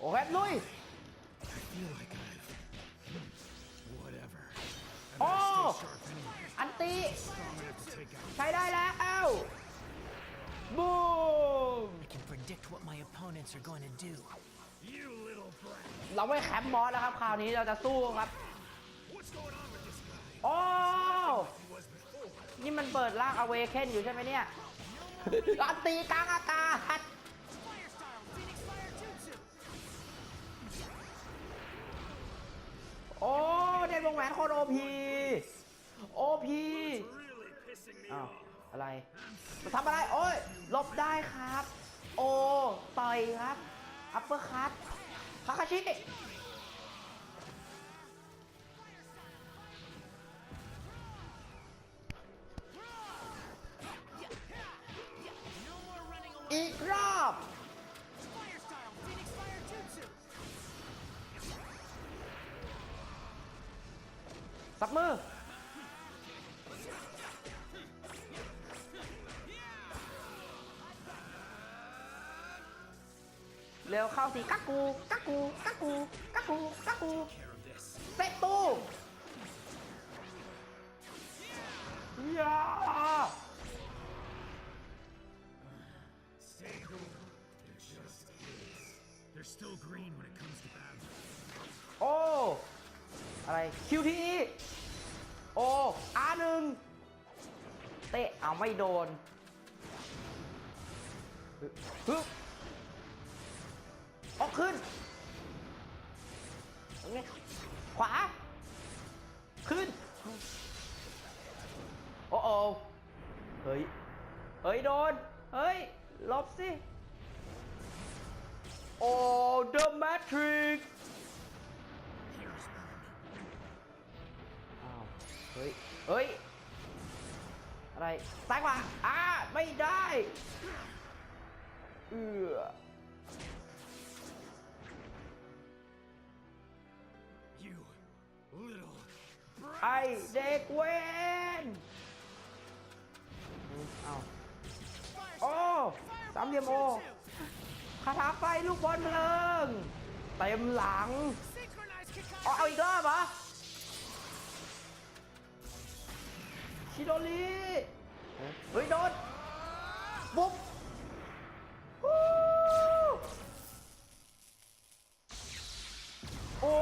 โอเคลุย I feel like I've. Whatever. I'm Oh! gonna stay sharp anyway. อันติ Strong enough to take out. ใช้ได้แล้ว บูม I can predict what my opponents are going to do. You little brat. เราไม่แคมป์บอสแล้วครับ คราวนี้เราจะสู้ครับ What's going on with this guy? โอ้ He was before. นี่มันเปิดร่างอเวเคนอยู่ใช่ไหมเนี่ยอันตีกลางอากาศ โอ้ได้วงแหวนโคนโอพีโอพีอ้าวอะไรทำอะไร โอ้ยลบได้ครับ โอต่อยครับ อัปเปอร์คัตคาคาชิ บมือเร็วเข้าสิกักกูกักกูกักกูกักกูกักกู QTE โอ้ R หนึ่งเตะเอาไม่โดนฮึบออกขึ้นตรงนี้ขวา ขึ้น โอ้โอเฮ้ย เฮ้ย โดน เฮ้ย ลบสิ โอ้ The Matrix เฮ้ย เฮ้ย อะไรซ้ายขวาอ่าไม่ได้เอือ You little ไอเด็กเวนอืมเอาโอ้สามเหลี่ยมโอคาถาไฟลูกบอลเพลิง เต็มหลัง Synchronized อ๋อ Kakashi! เอาอีกรอบเหรอ ชิโดริเฮ้ยโดนปุ๊บฮู้โอ้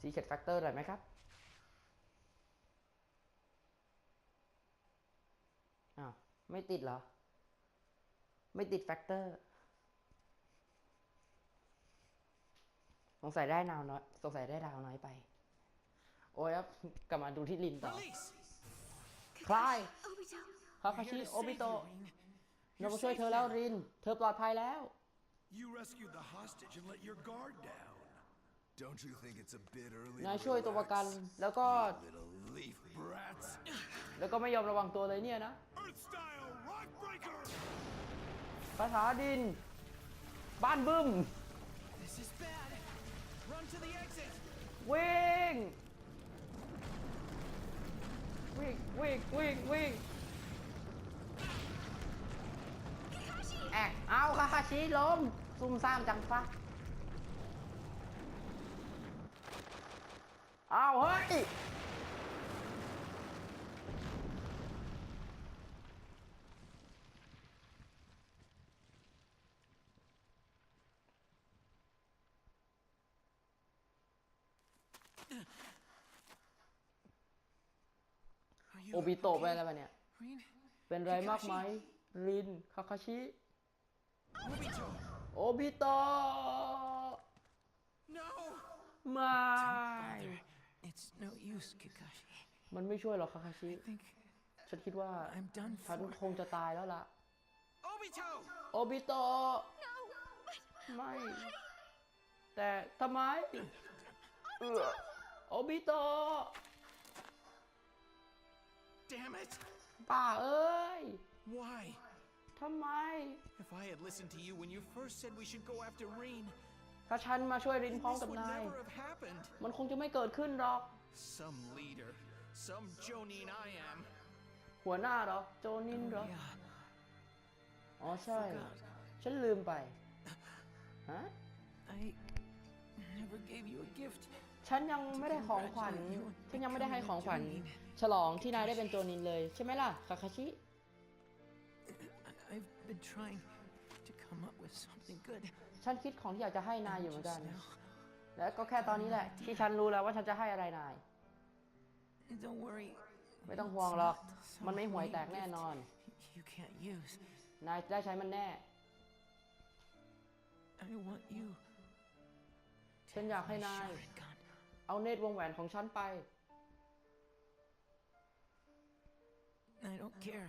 ซีเค็ดแฟกเตอร์หน่อยไหมครับอ้าวไม่ติดเหรอ ไม่ติดแฟกเตอร์ งสัยได้ดาวน้อยสงสัยได้ดาวน้อยไป โอ้ยครับกลับมาดูที่ลินต่อ Release! คลาย Obito. คาคา I'm ชิ here to โอบิ save โตะ you, Rin. เรามาช่วยเธอแล้วริน เธอปลอดภัยแล้ว You rescued the hostage and let your guard down. Don't you think it's a bit early นาย to ช่วยตัวประกัน relax? แล้วก็ Little leaf brats. แล้วก็ไม่ยอมระวังตัวเลยเนี่ยนะ Earth style rock breaker. คาถาดิน บ้านบึ้ม This is bad! วิ่ง วิ่ง วิ่ง วิ่ง วิ่งแอกเอาคาคาชิล้มซุ่มซ่ามจังฟะเอาเฮ้ย โอบิโตะ okay, ไปแล้วปะเนี่ย Rin? เป็นไรมากไหมริน คาคาชิ Obito! โอบิโตะ No! ไม่ It's no use, Kakashi. มันไม่ช่วยหรอกคาคาชิ I think ฉันคิดว่า I'm done ฉัน for. คงจะตายแล้วล่ะ Obito! โอบิโตะ No, but ไม่ แต่ทำไมเออ โอบิโตะ Damn it! ป่าเอ้ย Why? ทำไม If I had listened to you when you first said we should go after Reen, ถ้าฉันมาช่วยรินพร้อม this กับ would นาย never have happened. มันคงจะไม่เกิดขึ้นหรอก Some leader, some Jonin I am. หัวหน้าเหรอ โจนินเหรอ Yeah. อ๋อใช่ Forgot. ฉันลืมไป ฮะ I never gave you a gift. ฉันยังไม่ได้ของขวัญ ฉันยังไม่ได้ให้ของขวัญ ฉลองที่นายได้เป็นโจนินเลย ใช่ไหมล่ะ คาคาชิ I- I've been trying to come up with something good. ฉันคิดของที่อยากจะให้นายอยู่เหมือนกัน Just now. และก็แค่ตอนนี้แหละ ที่ฉันรู้แล้วว่าฉันจะให้อะไรนาย Don't worry. ไม่ต้องห่วงหรอก It's not มันไม่ some ห่วย lame แตกแน่ gift นอน You can't use. นายได้ใช้มันแน่ I want you. ฉันอยากให้นาย Sharingan. เอาเนตรวงแหวนของฉันไป I don't care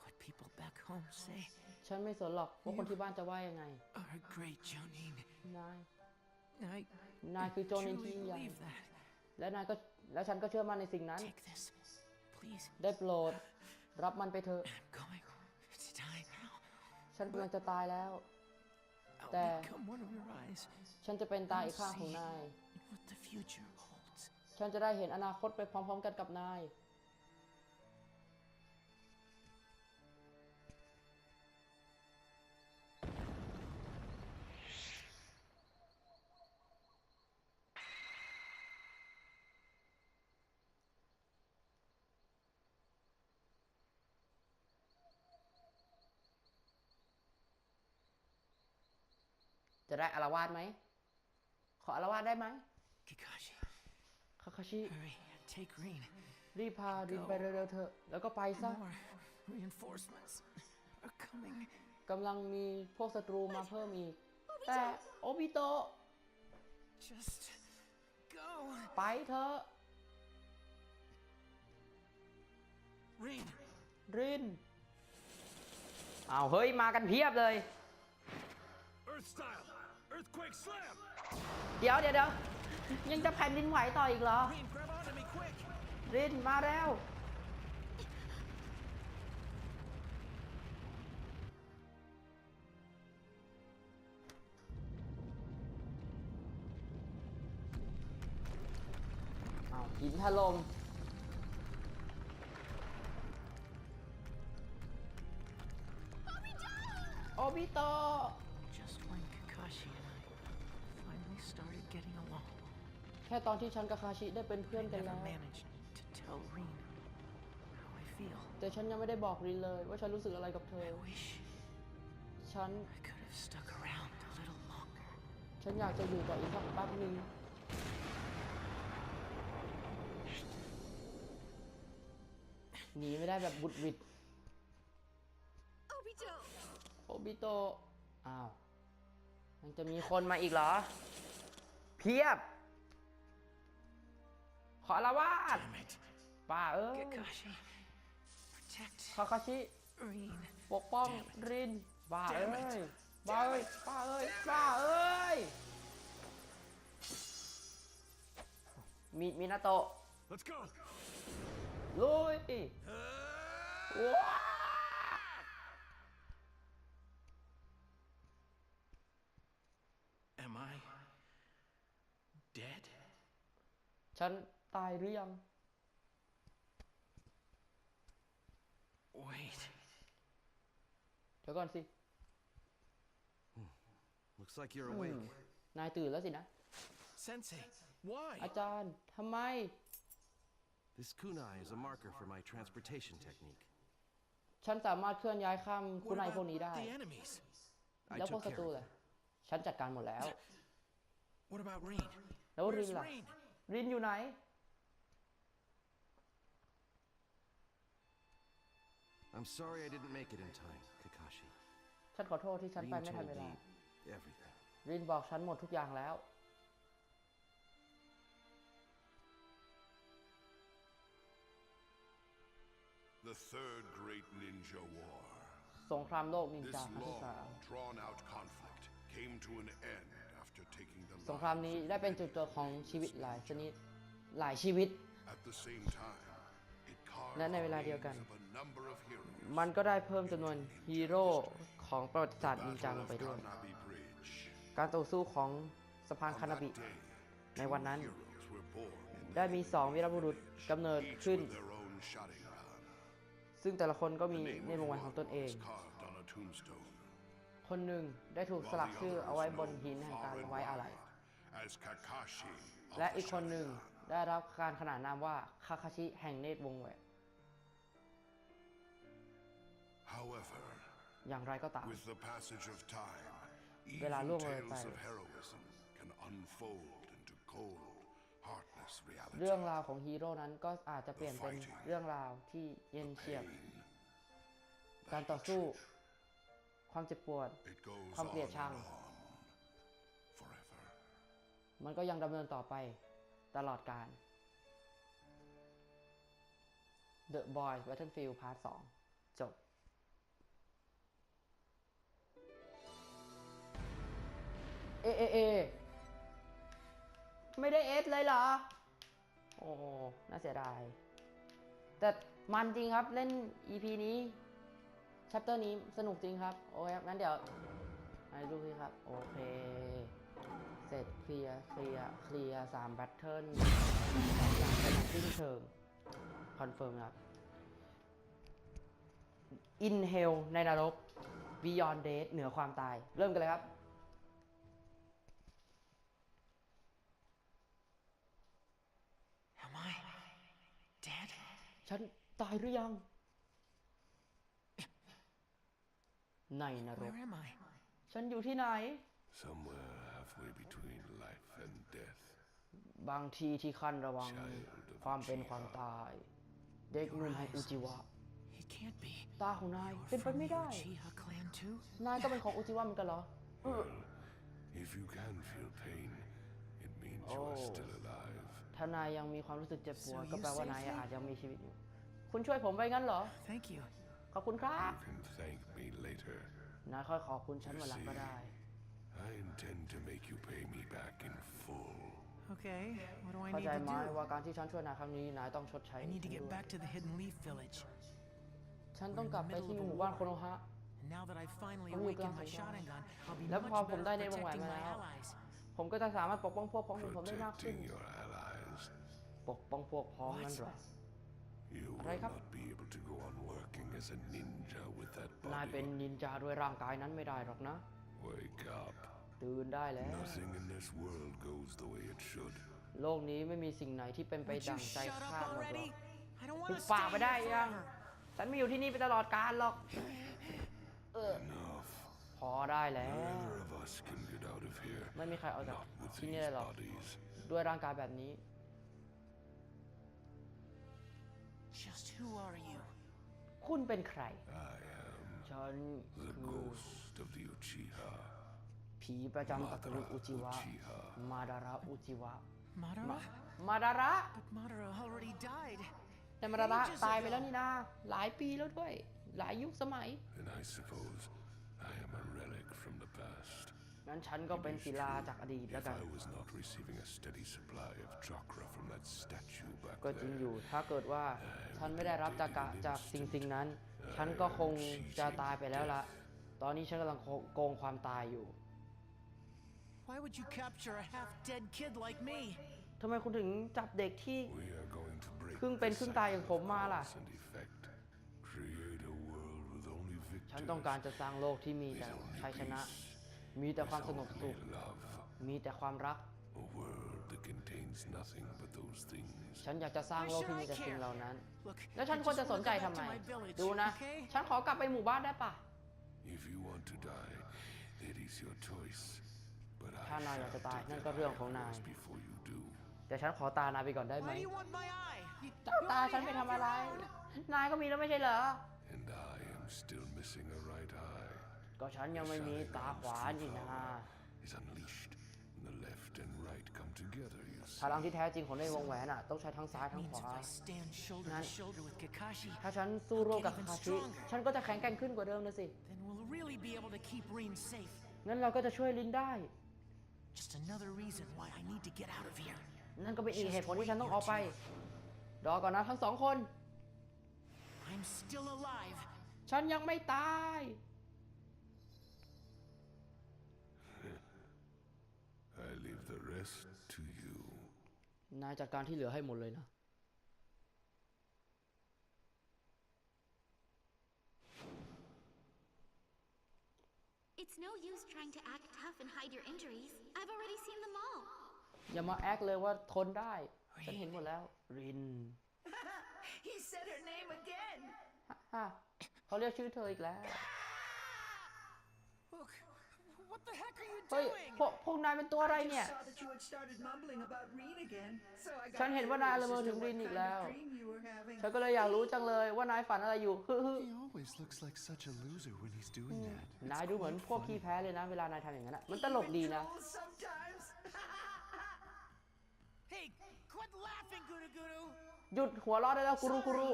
what people back home say. ฉันไม่สนหรอกว่าคนที่บ้านจะว่ายังไง Are a great Jonin. นาย I นายคือโจนิน truly ที่ยิ่งใหญ่ believe that. และนายก็และฉันก็เชื่อมั่นในสิ่งนั้น Take this, please. ได้โปรด รับมันไปเถอะ I'm going to die now. ฉันกำลังจะตายแล้ว I'll There. become one of your eyes. ฉันจะเป็นตาอีกข้างของนาย What the future holds. ฉันจะได้เห็นอนาคตไปพร้อมๆกันกับนาย จะได้อารวาสไหม ขออารวาสได้ไหม Kakashi, คาคาชิ hurry and take Rin. รีบพารินไปเร็วๆเถอะ แล้วก็ไปซะ More reinforcements are coming. กำลังมีพวกศัตรูมาเพิ่มอีก แต่โอบิโตะ Just go. ไปเถอะ Rin, รินอ้าวเฮ้ย มากันเพียบเลย Earth style! Earthquake slam! เดี๋ยวเดี๋ยวเดี๋ยว ยังจะแผ่นดินไหวต่ออีกเหรอ รินมาแล้ว อ้าวหินถล่มโอบิโตะ ค่ตอนที่ฉันกับคาชิได้เป็นเพื่อนกัน never แล้ว managed to tell Rin how I feel. แต่ฉันยังไม่ได้บอกรินเลยว่าฉันรู้สึกอะไรกับเธอ I wish ฉัน I could have stuck around a little longer. ฉันอยากจะอยู่ต่ออีกสักแป๊บหนึ่งหนีไม่ได้แบบบุดหวิด Obito! โอบิโตะอ้าวยังจะมีคนมาอีกเหรอ เพียบ ขอละวาด Damn it. ป้าเอ้ย Kakashi, protect คาคาชิ Rin. ปกป้องรินบ้าเอ้ยบ้าเอ้ยบ้าเอ้ยบ้าเอ้ยมีมินาโตะ Let's go! ลุยว้า Am I dead? ฉัน ตายหรือยัง Wait. เดี๋ยวก่อนสิ Looks like you're awake. นายตื่นแล้วสินะ Sensei, why? อาจารย์ทำไม This kunai is a marker for my transportation technique. ฉันสามารถเคลื่อนย้ายข้ามคุ What ณนายพวก about นี้ได้ the enemies? I แล้วพวก took ศั care ตรู of ล่ะ them. ฉันจัดการหมดแล้ว What about Rin? แล้วริน Where's ล่ะ Rin? รินอยู่ไหน I'm sorry I didn't make it in time, Kakashi. ฉันขอโทษที่ฉันไป Rin ไม่ทัน told เวลา me everything. รินบอกฉันหมดทุกอย่างแล้ว The third great ninja war. สงครามโลกนิน This จาครั้งที่ long, สาม drawn out conflict came to an end after taking the สงคราม lives นี้ of ได้เป็นจุดจบของชีวิตหลายชนิดหลายชีวิต At the same time, it carved และในเวลาเดียวกัน มันก็ได้เพิ่มจำนวนฮีโร่ของประวัติศาสตร์นินจาลงไปด้วย การต่อสู้ของสะพานคานาบิ ในวันนั้น ได้มีสองวีรบุรุษกำเนิดขึ้น ซึ่งแต่ละคนก็มีในวงวันของตนเอง คนหนึ่งได้ถูกสลักชื่อเอาไว้บนหินแห่งการไว้อาลัยและอีกคนหนึ่งได้รับการขนานนามว่าคาคาชิแห่งเนตรวงแหวน อย่างไรก็ตาม with the passage of time, เวลา even ล่วงเลยไป tales of heroism can unfold into cold, heartless เรื่อง reality. ราวของฮีโร่นั้นก็อาจจะเปลี่ยนเป็นเรื่องราวที่เย็นเฉียบ Pain, การ the ต่อสู้ hatred, ความเจ็บปวด it goes ความ on เกลียด and ชัง on forever. มันก็ยังดำเนินต่อไปตลอดการ The Boys Battlefield Part 2 เอเอเอไม่ได้เอสเลยเหรอ โอ้น่าเสียดาย แต่มันจริงครับเล่น EP นี้ chapter นี้สนุกจริงครับ โอเคงั้นเดี๋ยวให้ดูสิครับ โอเค เสร็จเคลียร์เคลียร์เคลียร์สามแบทเทิลสองอย่างเป็นอย่างสิ้นเชิง คอนเฟิร์มครับ Inhale ในนรก Beyond Death เหนือความตาย เริ่มกันเลยครับ ฉันตายหรือยัง ในนรก Where am I? ฉันอยู่ที่ไหน Somewhere halfway between life and death. บางทีที่ขั้นระหวัง Child of ความเป็น Uchiha ความตาย เด็กหนุ่มแห่งอุจิวะ It can't be. ตาของนาย You're เป็นไป from ไม่ the ได้ Uchiha clan too? นายก็เป็นของอุจิวะเหมือนกันเหรอ If you can feel pain, it means you are Oh. still alive. ถ้านายยังมีความรู้สึกเจ็บปวด So ก็ you แปลว่านาย saved me? อาจยังมีชีวิตอยู่ คุณช่วยผมไว้งั้นเหรอ Thank you. ขอบคุณครับ You can thank me later. นายค่อยขอบคุณฉันวันหลังก็ได้ I intend to make you pay me back in full. Okay, what do I เข้า need ใจ to ไหม do? ว่าการที่ฉันช่วยนายครั้งนี้นายต้องชดใช้ I need to ฉัน get ด้วย back to the Hidden Leaf Village. ฉันต้องกลับไปที่หมู่บ้านโคโนฮะ And now that I've finally ผมอยู่กลาง awakened my สงคราม Sharingan, I'll be แล้ว much พอผม better ได้ at ในวงแหวน protecting มา my แล้ว allies. ผมก็จะสามารถปกป้องพวกพ้องของผมได้มากขึ้น Protecting your allies. ปกป้องพวกพ้องนั่นเหรอ You will Right up. not be able to go on working as a ninja with that นายเป็น body. นินจาด้วยร่างกายนั้นไม่ได้หรอกนะ Wake up. ตื่นได้แล้ว Nothing in this world goes the way it should. โลกนี้ไม่มีสิ่งไหนที่เป็นไป Would you ดั่งใจ shut คา up ดหรอกหร already? อก I don't หุ want บ to ปาก stay ไปได้ here ยัง forever. ฉันไม่อยู่ที่นี่ไปตลอดกาลหรอก เออ Enough. พอได้แล้ว Neither of us can get out of here. ไม่มีใครออกจาก Not with ที่ these นี่ได้หรอก bodies. ด้วยร่างกายแบบนี้ Just who are you? คุณเป็นใคร I am ฉัน the คือ ghost of the Uchiha. ผีประจำตระกูล Madara อุจิวะ Uchiha. มาดาระอุจิวะ Madara? มาดาระ But Madara already died. แต่มาดาระ Ages ตายไป ago. แล้วนี่นาหลายปีแล้วด้วย หลายยุคสมัย And I suppose I am a relic from the past. งั้นฉันก็เป็นศิลาจากอดีตแล้ว If กัน I was not receiving a steady supply of chakra from that statue back ก็จริงอยู่ there, ถ้าเกิดว่าฉันไม่ได้รับจากกะจากสิ่งสิ่งนั้น ฉันก็คงจะตายไปแล้วละ ตอนนี้ฉันกำลังโกงความตายอยู่ Why would you capture a half-dead kid like me? ทำไมคุณถึงจับเด็กที่ we are going to break ครึ่งเป็น the ครึ่งตายอย่างผมมาล่ะ cause and effect. Create a world with only ฉัน victors, ต้องการจะสร้างโลกที่มีแต่ with only ชัยชนะ peace, มีแต่ความส with งบสุข only love. มีแต่ความรัก A world that contains nothing but those things. ฉันอยากจะสร้าง Why โลก should ที่ I มีแต่สิ่ง care? เหล่านั้น Look, แล้วฉัน I ควร just จะสน wanna ใจ go ทำ back ไม to my village, ดูนะ okay? ฉันขอกลับไปหมู่บ้านได้ปะ If you want to die, it is your choice. But I ถ้านายอยากจะ shall ตาย take นั่น the ก็เรื่องของ eye นาย yours before you do. แต่ฉันขอตานายไปก่อนได้ไหม Why do you want my eye? You, เจ้า you ตา already ฉันไป have ทำอะไร your own. นายก็มีแล้วไม่ใช่เหรอ And I am still missing a right eye. ก็ฉันยังไม่มีตาขวานี่นะ Is unleashed when the left and right come together, you พ see. ลังที่แท้จริงของในวงแหวนอะต้องใช้ทั้งซ้ายทั้ง Means ข if วา I stand shoulder to Nan- shoulder with Kakashi, ถ้าฉันสู้ร่วมกับคาคาชิฉันก็จะแข็งแกร่งขึ้นกว่าเดิมนะสิ then we'll really be able to keep Rin safe. งั้นเราก็จะช่วยลินได้ Just another reason why I need to get out of here. นั่นก็เป็นอีกเหตุผลที่ฉันต้องออกไป รอก่อนนะทั้งสองคน I'm still alive. ฉันยังไม่ตาย rest to you. นายจัดการที่เหลือให้หมดเลยนะ It's no use trying to act tough and hide your injuries. I've already seen them all. อย่ามาแอคเลยว่าทนได้ ฉันเห็นหมดแล้ว ริน He said her name again. ฮ่าเขาเรียกชื่อเธออีกแล้ว Look, เฮ้ย doing? พวกพวกนายเป็นตัวอะไรเนี่ย Saw that you had started mumbling about Reen again, so I got ฉันเห็นว่านายละ curious เมอ as ถึ to ง what รินอีก kind แล้ว of dream you were having. ฉันก็เลยอยากรู้จังเลยว่านายฝันอะไรอยู่ฮึฮึ He always looks like such a loser when he's doing that. นายดูเหมือนพวกขี้แพ้เลยนะเวลานายทำอย่างนั้นอะมันตลกดีนะ Trolls sometimes. Hey, quit laughing, Guru Guru! หยุดหัวเราะได้แล้วกุรุกุรุ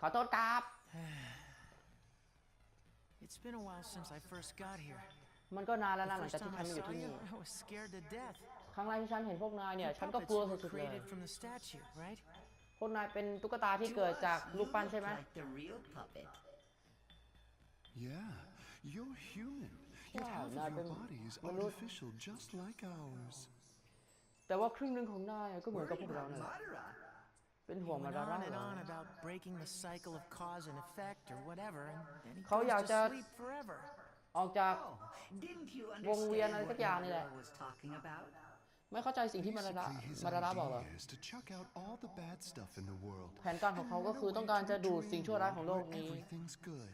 ขอโทษครับ It's been a while since I first got here. มันก็นานแล้ว The นะหลัง first จากที่ time ฉัน I มาอยู่ saw ที่ you, นี่ I was scared to death. ครั้งแรกที่ฉันเห็นพวกนายเนี่ย The ฉันก็ puppets กลัว were สุดๆเลย created from the statue, right? พวกนายเป็นตุ๊กตาที่เกิดจากลูกปั้นใช่ไหม Like the real puppet. Yeah, you're human. Yet Yeah, half not of your been- body is Manu- artificial, just like ours. แต่ว่าครึ่งหนึ่งของนายก็เหมือนกับ Worried พวกเรา about เนี่ยแหละ Madara. เป็น He ห่วงมา went ดาร่า on เห and รอ on about breaking the cycle of cause and effect or whatever, and then he เขาอยาก goes จะ to sleep forever. ออกจาก Oh, didn't you วงเวียน understand อะไร what สักอย่างนี่แหละ Madara was talking about? ไม่เข้าใจสิ่งที่มาดาร่า Basically, his มาดาร่าบอกเหรอ idea is to chuck out all the bad stuff in the world. แผนการของเขาก็คือต้องการจะดูดสิ่งชั่วร้ายของโลก where นี้ everything's good.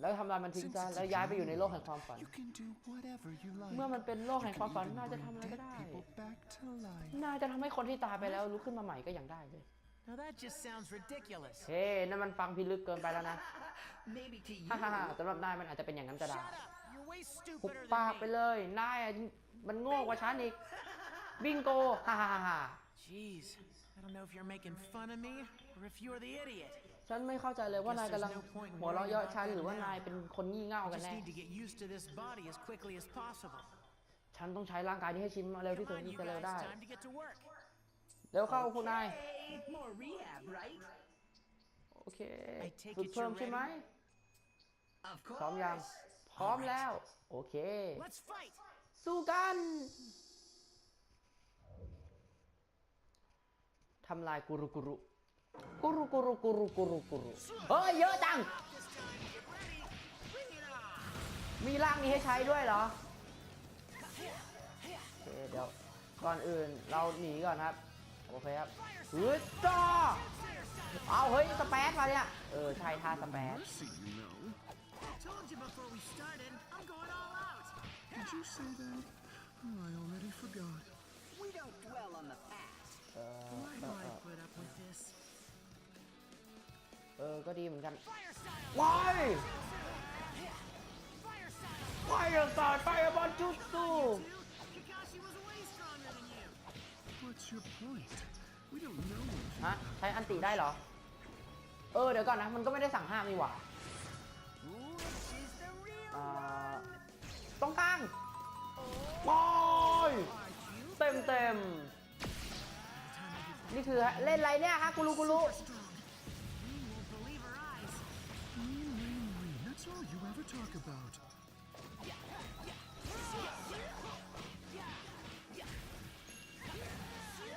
แล้วทำลายมันทิ้ง Since ซะ it's แล้ว a ย้ายไปอยู่ในโลก dream, แห่งความฝัน You can do whatever you like. เมื่อมันเป็นโลกแห่ง You ความ can ฝัน even นายจะทำ bring อะไรก็ dead ได้ people back to life. นายจะทำให้คนที่ตายไปแล้วลุกขึ้นมาใหม่ก็ยังได้เลย Now that just sounds ridiculous. เฮ้นั่นมันฟังพิลึกเกินไปแล้วนะ Maybe to you. ฮ่าฮ่าฮ่าสำหรับนายมันอาจจะเป็นอย่างนั้นก็ได้ Shut up! You're way หุบ stupider ปาก than ไป me. เลย นายอะมันโง่กว่าฉันอีก บิงโกฮ่าฮ่าฮ่าฮ่า Jeez, I don't know if you're making fun of me or if you're the idiot. ฉันไม่เข้าใจเลยว่านายกำลังหัวเราะเยาะฉันหรือว่านายเป็นคนงี่เง่า I กัน just แน่ need to get used to this body as quickly as possible. ฉันต้องใช้ร่างกายที่ให้ชินมาเร็วที่ Come สุด on, ที่ you จะเร็ว guys, ได้ time to get to work. เร็วเข้าพวกนาย Hey, more rehab, right? โอเค I take ฝึก it เพิ่ม you're ใช่ไหม ready? Of พร้อมยัง course. พร้อมแล้ว โอเค Let's fight! สู้กันทำลายกุรุกุรุกุรุกุรุกุรุกุรุกุรุเฮ้ยเยอะจัง This time, get ready! Bring it on! มีร่างนี้ให้ใช้ด้วยเหรอโอเคเดี๋ยว ก่อนอื่นเราหนีก่อนครับ โอเคครับฮึดจ้าเอาเฮ้ยสเปซมาเนี่ย เออใช่ท่าสเปซ Mercy, you know. I told you before we started, I'm going all out! Did you say that? Oh, I already forgot. We don't dwell on the past. Why do I put up with this? เออ ก็ดีเหมือนกัน Fire style! ว้าย Fire style! ไฟสาดไฟบอลจุดสู้ ฮะใช้อันติได้เหรอ เออเดี๋ยวก่อนนะ มันก็ไม่ได้สั่งห้ามนี่หว่า Which is the real อ่าตรงกลางปอยเต็มเต็มนี่คือเล่นอะไรเนี่ยฮะกูรู้กูรู้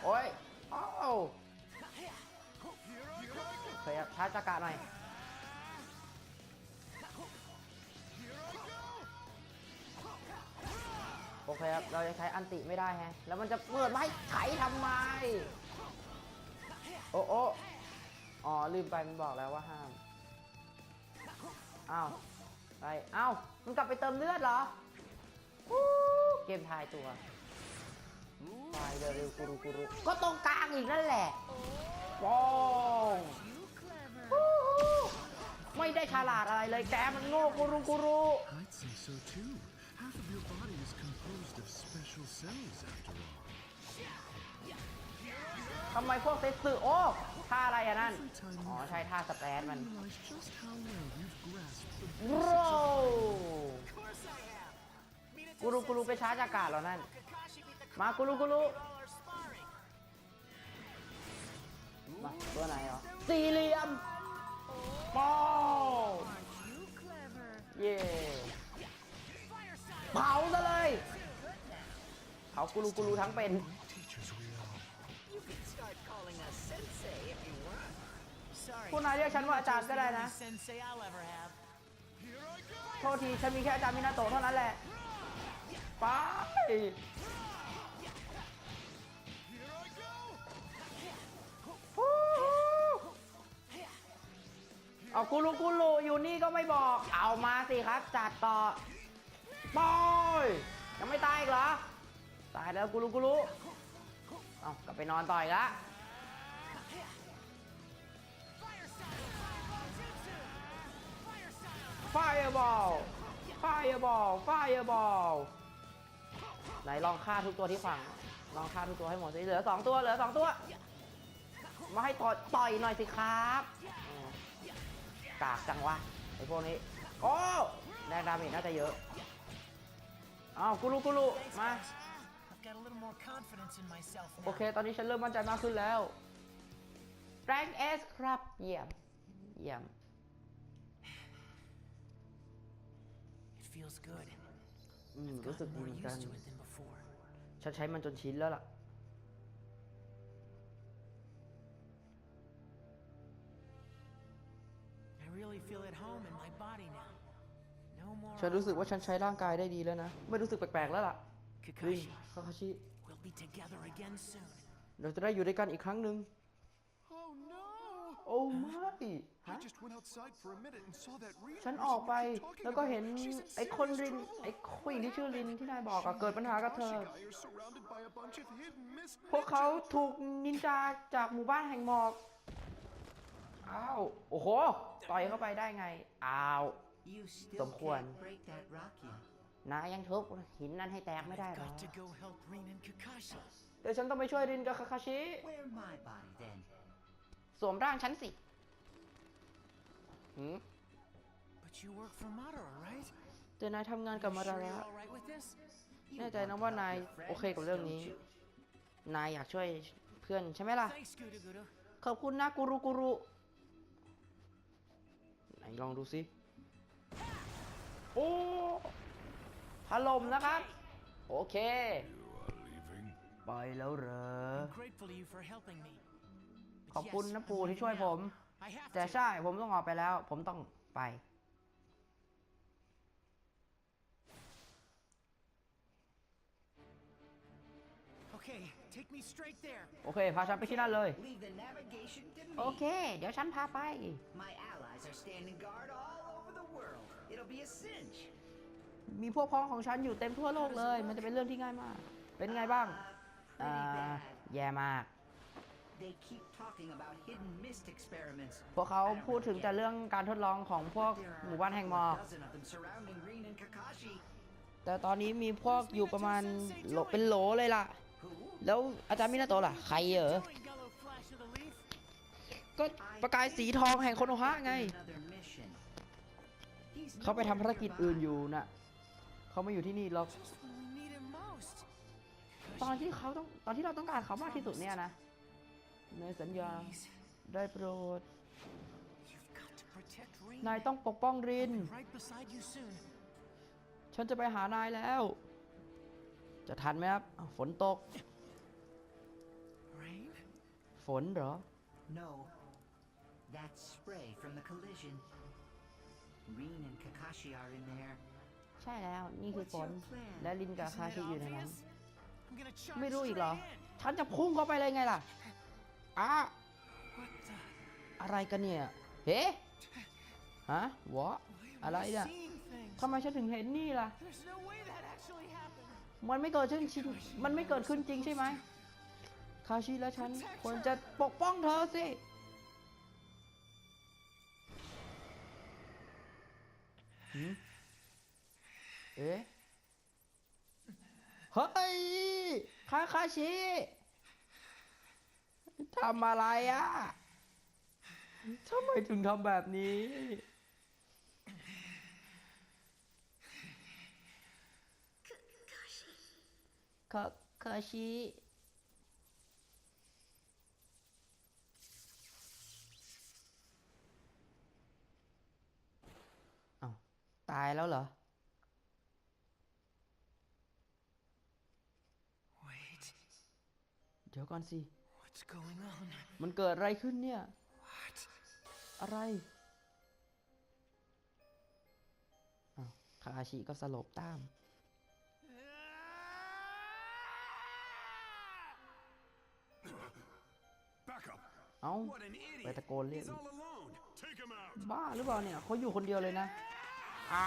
โอ้ยอ้าวเคยครับช้าจักระหน่อยโอเคครับ เราจะใช้อันติไม่ได้แฮะ แล้วมันจะเปิดมาให้ไขทำไม โอ้โอ้อ๋อ ลืมไปมันบอกแล้วว่าห้าม อ้าว ไป อ้าว มันกลับไปเติมเลือดเหรอ เกมทายตัว ไปเร็วๆกูรูกูรูก็ตรงกลางอีกนั่นแหละว้าวฮู้ฮู้ไม่ได้ฉลาดอะไรเลยแกมันโง่กูรูกูรู I'd say so too. Half of your body is composed of special cells, after all. ทำไมพวกเซสึโอ้ท่าอะไรอะนั่นอ๋อใช่ท่าสแปน I มัน realize just how well you've grasped the โร Of course I have! Mean it กูรูกูรูไปช้าจากอากาศแล้วนั่น Kakashi beat the มากูรูกูรู all our sparring. มาตัวไหนเหรอสี่เหลี่ยมปอง You clever. เย่ Fire style! เผาซะเลยเผากูรูกูรูทั้งเป็น Teachers we are. You could start calling us sensei if you want. Sorry. พวกนายเรียกฉันว่าอาจารย์ก็ได้นะ Sensei I'll ever have. Here I go! โทษที ฉันมีแค่อาจารย์มินาโตะเท่านั้นแหละ ไป เอากูรู้กูรู้อยู่นี่ก็ไม่บอก เอามาสิครับ จัดต่อปอยยังไม่ตายอีกเหรอ ตายแล้วกูรู้กูรู้เอากลับไปนอนต่อยละไฟบอลไฟบอลไฟบอลไหนลองฆ่าทุกตัวที่ฝั่งลองฆ่าทุกตัวให้หมดสิเหลือสองตัวเหลือสองตัว มาให้ต่อยต่อยหน่อยสิครับ กากจังวะไอ้พวกนี้ โอ้แรงดาเมจน่าจะเยอะอ้าวกูรู้กูรู้มา I've got a little more confidence in myself โอ now. เค ตอนนี้ฉันเริ่มมั่นใจมากขึ้นแล้วแรงเอสครับเยี่ยมเยี่ยม It feels good. อืมรู้สึก Gotten ดี more เหมือนกัน used to it than before. ฉันใช้มันจนชินแล้วล่ะ really feel at home in my body now. No more. ฉันรู้สึกว่าฉันใช้ร่างกายได้ดีแล้วนะ ไม่รู้สึกแปลกๆแล้วล่ะริน Kakashi, คาคาชิ we'll be together again soon. เราจะได้อยู่ด้วยกันอีกครั้งหนึ่ง Oh no! โอ้ไม่ I ฮะ just went outside for a minute and saw that Rina ฉัน person ออกไป you keep talking แล้วก็เห็น about. She's in ไอ้คนริน serious ไอ้ trouble. ผู้หญิงที่ชื่อรินที่นายบอกอะเกิดปัญหากับเธอ She guy is surrounded by a bunch of hidden mist พวกเขา ninjas. ถูกนินจาจากหมู่บ้านแห่งหมอก อ้าว โอ้โห ต่อยเข้าไปได้ไง อ้าว You still Tầm khoản. can't break that rock yet. นายยังทุบหินนั้นให้แตกไม่ได้ I've หรอ got to go help Rin and Kakashi. เดี๋ยวฉันต้องไปช่วยรินกับคาคาชิ Wear my body then. สวมร่างฉันสิหืม But you work for Madara, right? แต่นายทำงานกับมา You รา sure ระ you're all right with this? แน่ใจนะว่านายโอเคกับเรื่องนี้ นายอยากช่วยเพื่อนใช่ไหมล่ะ Thanks, Guru Guru. ขอบคุณนะกูรุกูรุ ไหนลองดูสิโอ้ถล่มนะครับ โอเค You are leaving? ไปแล้วเหรอ I'm grateful to you for helping me. ขอบ But คุณ yes, นะ I'm ปู่ที่ leaving ช่วยผม now. I have แต่ to. ใช่ผมต้องออกไปแล้ว ผมต้องไป Okay, take me straight there. โอเค พาฉันไปที่นั่นเลย Leave the navigation to โอ me. เค เดี๋ยวฉันพาไป My allies are standing guard all over the world. It'll be a cinch. มีพวกพ้องของฉันอยู่เต็มทั่วโลกเลย มันจะเป็นเรื่องที่ง่ายมาก เป็นไงบ้าง Uh, อ่า pretty bad. แย่มาก They keep talking about hidden mist experiments. พวกเขาพูดถึงแต่เรื่องการทดลองของพวก There ห are มู่ a บ้านแห่งหม couple อก of dozen of them surrounding Rin and Kakashi. แต่ตอนนี้มีพวกอยู่ประมาณโหลเป็นโหลเลยล่ะ Who? แล้วอาจารย์มินาโตะล่ะ ใครเหรอ Doing ก็ประกายสีทองแห่งโคโนฮะไง เขาไปทำภารกิจอื่นอยู่น่ะเขาไม่อยู่ที่นี่หรอก ตอนที่เขาต้องตอนที่เราต้องการเขามากที่สุดเนี่ยนะในสัญญาได้โปรด นายต้องปกป้องริน ฉันจะไปหานายแล้ว จะทันไหมครับฝนตก ฝนเหรอ No. That's spray from the collision. Rin and Kakashi are in there. ใช่แล้ว นี่คือ What's ฝน your plan? และลินกับ Isn't คา it ชิอยู่ในนั้น obvious? I'm gonna charge ไม่รู้อีกเหรอ straight in. ฉันจะพุ่งเข้าไปเลยไงล่ะอ้า What the? อะไรกันเนี่ย เฮ้ฮะวะ Why am อะไร I เนี่ย seeing things? ทำไมฉันถึงเห็นนี่ล่ะ There's no way that actually happened. มันไม่เกิดขึ้นจริงมันไม่เกิดขึ้นจริงใช่ไหมคาชิและฉันควรจะปกป้องเธอสิ หืมเอ๊ะเฮ้ยคาคาชิทำอะไรอะทำไมถึงทำแบบนี้ คาคาชิ อ้าวตาย แล้วเหรอ Wait, เดี๋ยวก่อนสิ what's going on? มันเกิดอะไรขึ้นเนี่ย What? อะไรอ้าวคาอาชิก็สลบตาม Back up. เอ้า What an ไป idiot. ตะโกนเรียก He's all alone. Take him out. บ้าหรือเปล่าเนี่ยเขาอยู่คนเดียวเลยนะ อ้า